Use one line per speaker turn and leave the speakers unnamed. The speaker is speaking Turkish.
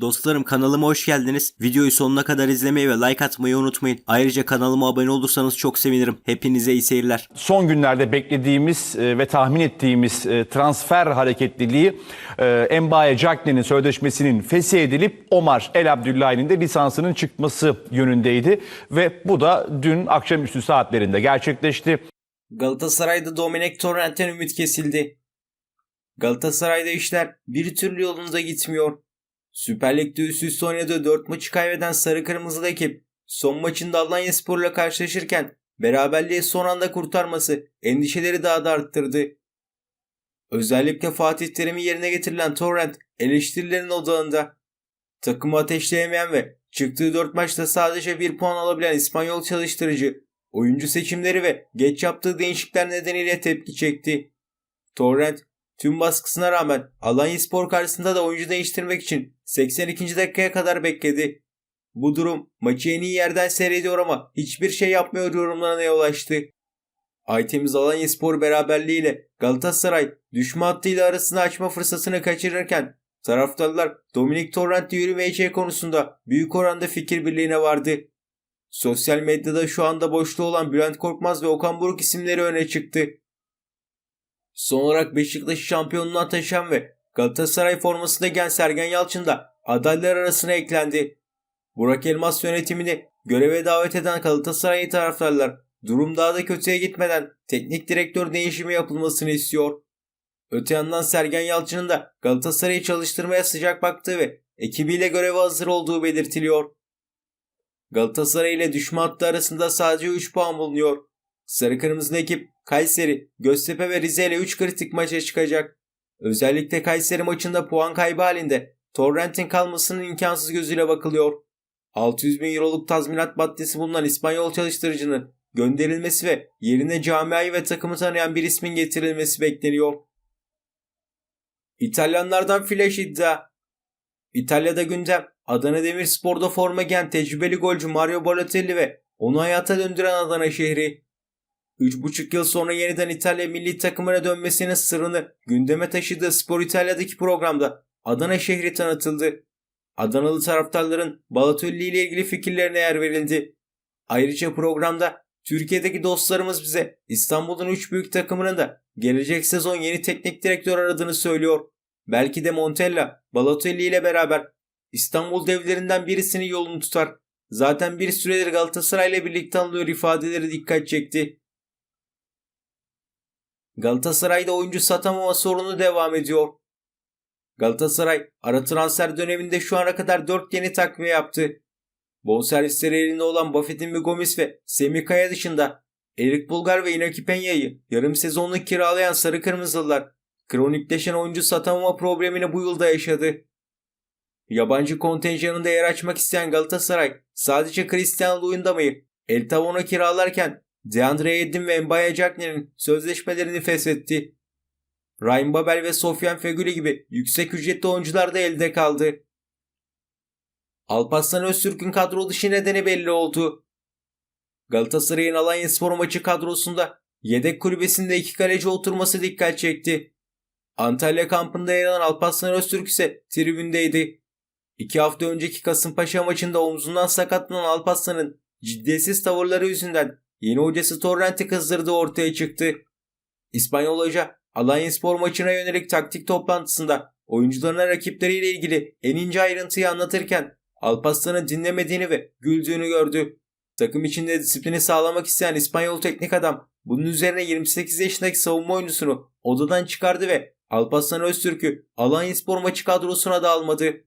Dostlarım kanalıma hoş geldiniz. Videoyu sonuna kadar izlemeyi ve like atmayı unutmayın. Ayrıca kanalıma abone olursanız çok sevinirim. Hepinize iyi seyirler.
son günlerde beklediğimiz e, ve tahmin ettiğimiz e, transfer hareketliliği e, Mbaye Cagney'in sözleşmesinin feshedilip Omar El Abdullahi'nin de lisansının çıkması yönündeydi ve bu da dün akşamüstü saatlerinde gerçekleşti.
Galatasaray'da Dominik Torrent'ten ümit kesildi. Galatasaray'da işler bir türlü yolunda gitmiyor. Süper Lig'de üst üste oynadığı 4 maçı kaybeden Sarı Kırmızılı ekip son maçında Alanya Spor'la karşılaşırken beraberliği son anda kurtarması endişeleri daha da arttırdı. Özellikle Fatih Terim'in yerine getirilen Torrent eleştirilerin odağında. Takımı ateşleyemeyen ve çıktığı 4 maçta sadece 1 puan alabilen İspanyol çalıştırıcı oyuncu seçimleri ve geç yaptığı değişiklikler nedeniyle tepki çekti. Torrent tüm baskısına rağmen Alanya Spor karşısında da oyuncu değiştirmek için 82. dakikaya kadar bekledi. Bu durum maçı en iyi yerden seyrediyor ama hiçbir şey yapmıyor yorumlarına yol açtı. Aytemiz Alanya Spor beraberliğiyle Galatasaray düşme hattıyla arasını açma fırsatını kaçırırken taraftarlar Dominik Torrent'le yürümeyeceği konusunda büyük oranda fikir birliğine vardı. Sosyal medyada şu anda boşta olan Bülent Korkmaz ve Okan Buruk isimleri öne çıktı. Son olarak Beşiktaş'ı şampiyonluğa taşıyan ve Galatasaray formasında giyen Sergen Yalçın da adaylar arasına eklendi. Burak Elmas yönetimini göreve davet eden Galatasaray taraftarlar durum daha da kötüye gitmeden teknik direktör değişimi yapılmasını istiyor. Öte yandan Sergen Yalçın'ın da Galatasaray'ı çalıştırmaya sıcak baktığı ve ekibiyle göreve hazır olduğu belirtiliyor. Galatasaray ile düşme hattı arasında sadece 3 puan bulunuyor. Sarı Kırmızılı ekip Kayseri, Göztepe ve Rize ile 3 kritik maça çıkacak. Özellikle Kayseri maçında puan kaybı halinde Torrent'in kalmasının imkansız gözüyle bakılıyor. 600 bin euroluk tazminat maddesi bulunan İspanyol çalıştırıcının gönderilmesi ve yerine camiayı ve takımı tanıyan bir ismin getirilmesi bekleniyor. İtalyanlardan flash iddia. İtalya'da gündem Adana Demirspor'da forma giyen tecrübeli golcü Mario Balotelli ve onu hayata döndüren Adana şehri. 3,5 yıl sonra yeniden İtalya milli takımına dönmesinin sırrını gündeme taşıdığı Spor İtalya'daki programda Adana şehri tanıtıldı. Adanalı taraftarların Balotelli ile ilgili fikirlerine yer verildi. Ayrıca programda Türkiye'deki dostlarımız bize İstanbul'un 3 büyük takımının da gelecek sezon yeni teknik direktör aradığını söylüyor. Belki de Montella, Balotelli ile beraber İstanbul devlerinden birisinin yolunu tutar. Zaten bir süredir Galatasaray ile birlikte anılıyor ifadeleri dikkat çekti. Galatasaray'da oyuncu satamama sorunu devam ediyor. Galatasaray ara transfer döneminde şu ana kadar 4 yeni takviye yaptı. Bonservisleri elinde olan Buffett'in Gomis ve Semih Kaya dışında Erik Bulgar ve Inaki Peña'yı yarım sezonluk kiralayan Sarı Kırmızılılar kronikleşen oyuncu satamama problemini bu yılda yaşadı. Yabancı kontenjanında yer açmak isteyen Galatasaray sadece Cristiano Luyendama'yı El Tavon'a kiralarken DeAndre Edin ve Mbaye Cagney'in sözleşmelerini feshetti. Ryan Babel ve Sofyan Feguli gibi yüksek ücretli oyuncular da elde kaldı. Alparslan Öztürk'ün kadro dışı nedeni belli oldu. Galatasaray'ın Alanya Spor maçı kadrosunda yedek kulübesinde iki kaleci oturması dikkat çekti. Antalya kampında yer alan Alparslan Öztürk ise tribündeydi. İki hafta önceki Kasımpaşa maçında omzundan sakatlanan Alparslan'ın ciddiyetsiz tavırları yüzünden yeni hocası Torrent'i kızdırdığı ortaya çıktı. İspanyol hoca Alanya Spor maçına yönelik taktik toplantısında oyuncularına rakipleriyle ilgili en ince ayrıntıyı anlatırken Alparslan'ı dinlemediğini ve güldüğünü gördü. Takım içinde disiplini sağlamak isteyen İspanyol teknik adam bunun üzerine 28 yaşındaki savunma oyuncusunu odadan çıkardı ve Alparslan Öztürk'ü Alanya Spor maçı kadrosuna da almadı.